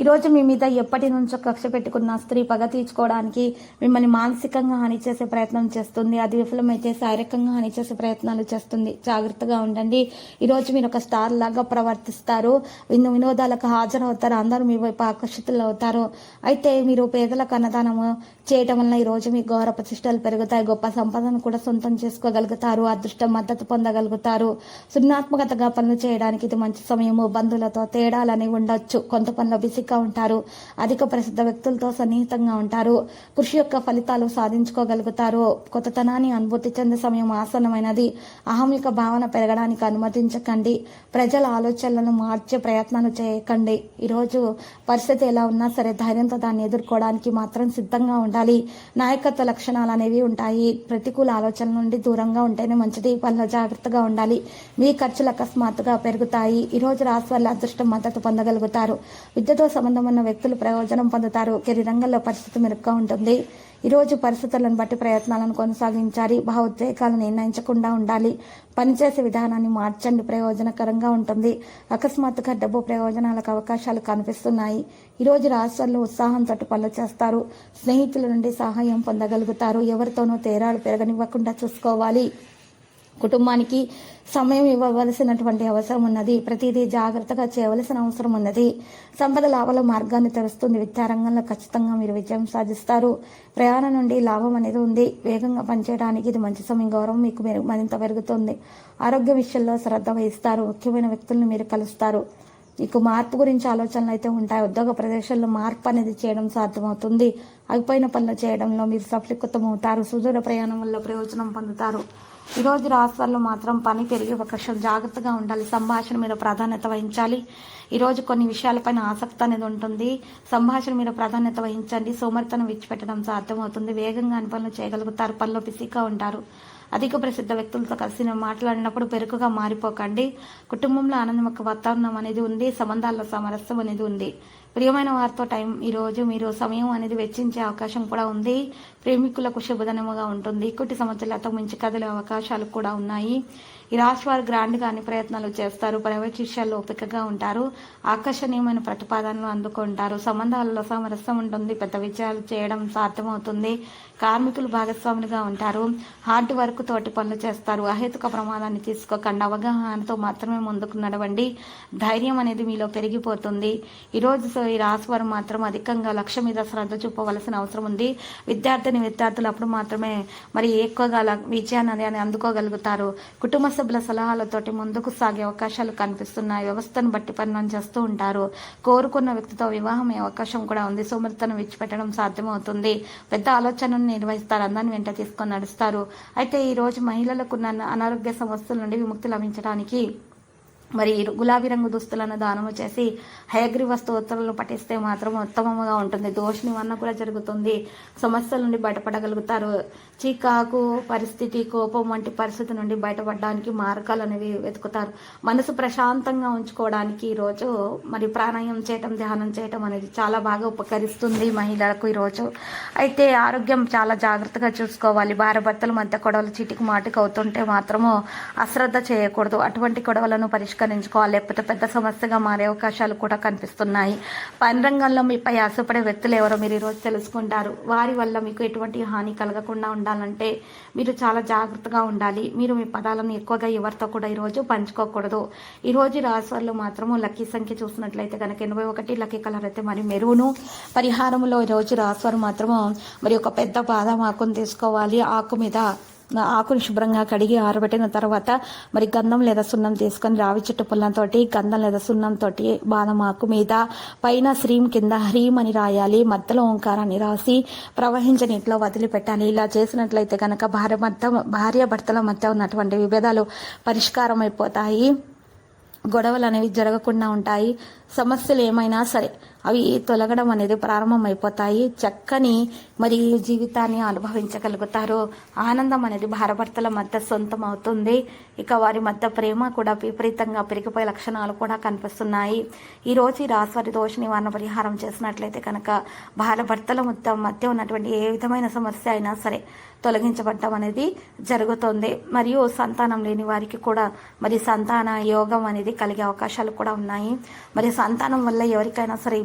ఈరోజు మీ మీద ఎప్పటి నుంచో కక్ష పెట్టుకున్న స్త్రీ పగ తీర్చుకోవడానికి మిమ్మల్ని మానసికంగా హాని చేసే ప్రయత్నం చేస్తుంది. అది విఫలమైతే శారీరకంగా హాని చేసే ప్రయత్నాలు చేస్తుంది. జాగ్రత్తగా ఉండండి. ఈరోజు మీరు ఒక స్టార్ లాగా ప్రవర్తిస్తారు. వినోదాలకు హాజరవుతారు. అందరూ మీ వైపు ఆకర్షితులు అవుతారు. అయితే మీరు పేదలకు అన్నదానము చేయటం వలన ఈరోజు మీ గౌరవ ప్రతిష్టలు పెరుగుతాయి. గొప్ప సంపదను కూడా సొంతం చేసుకోగలుగుతారు. అదృష్టం మద్దతు పొందగలుగుతారు. సృజనాత్మకతగా పనులు చేయడానికి ఇది మంచి సమయము. బంధువులతో తేడాలని ఉండొచ్చు. కొంత పనులు ఓపిక ఉంటారు. అధిక ప్రసిద్ధ వ్యక్తులతో సన్నిహితంగా ఉంటారు. కృషి యొక్క ఫలితాలు సాధించుకోగలుగుతారు. కొత్తతనాన్ని అనుభూతి చెందే సమయం ఆసన్నమైనది. అహమిక భావన పెరగడానికి అనుమతించకండి. ప్రజల ఆలోచనలను మార్చే ప్రయత్నాలు చేయకండి. ఈరోజు పరిస్థితి ఎలా ఉన్నా సరే ధైర్యంతో దాన్ని ఎదుర్కోవడానికి మాత్రం సిద్ధంగా ఉండాలి. నాయకత్వ లక్షణాలు అనేవి ఉంటాయి. ప్రతికూల ఆలోచనల నుండి దూరంగా ఉంటేనే మంచిది. పనిలో జాగ్రత్తగా ఉండాలి. మీ ఖర్చులు అకస్మాత్తుగా పెరుగుతాయి. ఈ రోజు రాశి వల్ల అదృష్టం మద్దతు పొందగలుగుతారు. విద్యతో సంబంధం ఉన్న వ్యక్తులు ప్రయోజనం పొందుతారు. కెరీర్ రంగంలో పరిస్థితి మెరుగ్గా ఉంటుంది. ఈ రోజు పరిస్థితులను బట్టి ప్రయత్నాలను కొనసాగించాలి. భావోద్వేగాలు నిర్ణయించకుండా ఉండాలి. పనిచేసే విధానాన్ని మార్చండి. ప్రయోజనకరంగా ఉంటుంది. అకస్మాత్తుగా డబ్బు ప్రయోజనాలకు అవకాశాలు కనిపిస్తున్నాయి. ఈ రోజు రాష్ట్రాల్లో ఉత్సాహంతో పనులు చేస్తారు. స్నేహితుల నుండి సహాయం పొందగలుగుతారు. ఎవరితోనూ తేడాలు పెరగనివ్వకుండా చూసుకోవాలి. కుటుంబానికి సమయం ఇవ్వవలసినటువంటి అవసరం ఉన్నది. ప్రతిదీ జాగ్రత్తగా చేయవలసిన అవసరం ఉన్నది. సంపద లాభాల మార్గాన్ని తెరుస్తుంది. విద్యారంగంలో ఖచ్చితంగా మీరు విజయం సాధిస్తారు. ప్రయాణం నుండి లాభం అనేది ఉంది. వేగంగా పనిచేయడానికి ఇది మంచి సమయం. గౌరవం మీకు మెరుగు- మరింత పెరుగుతుంది. ఆరోగ్య విషయంలో శ్రద్ధ వహిస్తారు. ముఖ్యమైన వ్యక్తులను మీరు కలుస్తారు. మీకు మార్పు గురించి ఆలోచనలు అయితే ఉంటాయి. ఉద్యోగ ప్రదేశాల్లో మార్పు అనేది చేయడం సాధ్యమవుతుంది. అయిపోయిన పనులు చేయడంలో మీరు సఫలీకృతం అవుతారు సుదూర ప్రయాణం వల్ల ప్రయోజనం పొందుతారు. ఈ రోజు రాష్ట్రాల్లో మాత్రం పని పెరిగి ఒక జాగ్రత్తగా ఉండాలి. సంభాషణ మీద ప్రాధాన్యత వహించాలి. ఈరోజు కొన్ని విషయాలపైన ఆసక్తి అనేది ఉంటుంది. సంభాషణ మీద ప్రాధాన్యత వహించండి. సోమరితనం విడిచిపెట్టడం సాధ్యమవుతుంది. వేగంగా అన్ని చేయగలుగుతారు. పనిలో బిజీగా ఉంటారు. అధిక ప్రసిద్ధ వ్యక్తులతో కలిసి మాట్లాడినప్పుడు పెరుకుగా మారిపోకండి. కుటుంబంలో ఆనందం యొక్క వాతావరణం అనేది ఉంది. సంబంధాల్లో సామరస్యం అనేది ఉంది. ప్రియమైన వారితో టైం ఈ రోజు మీరు సమయం అనేది వెచ్చించే అవకాశం కూడా ఉంది. ప్రేమికులకు శుభదనముగా ఉంటుంది. కుటి సమస్యలతో మించి కదిలే అవకాశాలు కూడా ఉన్నాయి. ఈ రాశి వారు గ్రాండ్గా అన్ని ప్రయత్నాలు చేస్తారు. ప్రైవేట్ విషయాల్లో ఓపికగా ఉంటారు. ఆకర్షణీయమైన ప్రతిపాదనలు అందుకుంటారు. సంబంధాలలో సామరస్యం ఉంటుంది. పెద్ద విజయాలు చేయడం సాధ్యమవుతుంది. కార్మికులు భాగస్వాములుగా ఉంటారు. హార్డ్ వర్క్ తోటి పనులు చేస్తారు. అహేతుక ప్రమాదాన్ని తీసుకోకుండా. అవగాహనతో మాత్రమే ముందుకు నడవండి. ధైర్యం అనేది మీలో పెరిగిపోతుంది. ఈరోజు సో ఈ రాశి వారు మాత్రం అధికంగా లక్ష్యం మీద శ్రద్ధ చూపవలసిన అవసరం ఉంది. విద్యార్థిని విద్యార్థులు అప్పుడు మాత్రమే మరి ఎక్కువగా విజయాన్ని అందుకోగలుగుతారు. కుటుంబ సభ్యుల సలహాలతోటి ముందుకు సాగే అవకాశాలు కనిపిస్తున్నాయి. వ్యవస్థను బట్టి పరిణామం చేస్తూ ఉంటారు. కోరుకున్న వ్యక్తితో వివాహం అవకాశం కూడా ఉంది. సుమృతను విడిచిపెట్టడం సాధ్యమవుతుంది. పెద్ద ఆలోచనను నిర్వహిస్తారు. అందరిని వెంట తీసుకొని నడుస్తారు. అయితే ఈ రోజు మహిళలకు అనారోగ్య సమస్యల నుండి విముక్తి లభించడానికి మరి గులాబీ రంగు దుస్తులను దానము చేసి హయగ్రీవ స్తోత్రాలను పఠిస్తే మాత్రం ఉత్తమంగా ఉంటుంది. దోష నివారణ కూడా జరుగుతుంది. సమస్యల నుండి బయటపడగలుగుతారు. చికాకు పరిస్థితి కోపం వంటి పరిస్థితి నుండి బయటపడడానికి మార్గాలు అనేవి వెతుకుతారు. మనసు ప్రశాంతంగా ఉంచుకోవడానికి ఈరోజు మరి ప్రాణాయం చేయటం ధ్యానం చేయటం అనేది చాలా బాగా ఉపకరిస్తుంది మహిళలకు ఈరోజు అయితే ఆరోగ్యం చాలా జాగ్రత్తగా చూసుకోవాలి. భార్యభర్తల మధ్య గొడవలు చిటికి మాటికి అవుతుంటే మాత్రము అశ్రద్ధ చేయకూడదు. అటువంటి గొడవలను పరిష్కరించుకోవాలి. లేకపోతే పెద్ద సమస్యగా మారే అవకాశాలు కూడా కనిపిస్తున్నాయి. పని రంగంలో మీపై ఆశపడే వ్యక్తులు ఎవరో మీరు ఈరోజు తెలుసుకుంటారు. వారి వల్ల మీకు ఎటువంటి హాని కలగకుండా ఉండాలంటే మీరు చాలా జాగ్రత్తగా ఉండాలి. మీరు మీ పదాలను ఎక్కువగా ఎవరితో కూడా ఈరోజు పంచుకోకూడదు. ఈరోజు రాశివాళ్ళు మాత్రము లక్కీ సంఖ్య చూసినట్లయితే కనుక ఎనభై ఒకటి లక్కీ కలర్ అయితే మరి మెరువును పరిహారంలో ఈరోజు రాశివారు మాత్రము మరి ఒక పెద్ద బాదం ఆకును తీసుకోవాలి. ఆకు మీద ఆకుని శుభ్రంగా కడిగి ఆరబెట్టిన తర్వాత మరి గంధం లేదా సున్నం తీసుకొని రావి చెట్టు పుల్లంతో గంధం లేదా సున్నంతోటి బాదం ఆకు మీద పైన శ్రీం కింద హ్రీం అని రాయాలి మధ్యలో ఓంకారాన్ని రాసి ప్రవహించే నీటిలో వదిలిపెట్టాలి. ఇలా చేసినట్లయితే కనుక భార్య మధ్య భార్య భర్తల మధ్య ఉన్నటువంటి విభేదాలు పరిష్కారం అయిపోతాయి గొడవలు అనేవి జరగకుండా ఉంటాయి. సమస్యలు ఏమైనా సరే అవి తొలగడం అనేది ప్రారంభమైపోతాయి. చక్కని మరి జీవితాన్ని అనుభవించగలుగుతారు. ఆనందం అనేది భారభర్తల మధ్య సొంతం అవుతుంది ఇక వారి మధ్య ప్రేమ కూడా విపరీతంగా పెరిగిపోయే లక్షణాలు కూడా కనిపిస్తున్నాయి. ఈరోజు ఈ రాశివారి దోష నివారణ పరిహారం చేసినట్లయితే కనుక భారభర్తల మొత్తం మధ్య ఉన్నటువంటి ఏ విధమైన సమస్య అయినా సరే తొలగించబడటం అనేది జరుగుతుంది. మరియు సంతానం లేని వారికి కూడా మరి సంతాన యోగం అనేది కలిగే అవకాశాలు కూడా ఉన్నాయి. మరి సంతానం వల్ల ఎవరికైనా సరే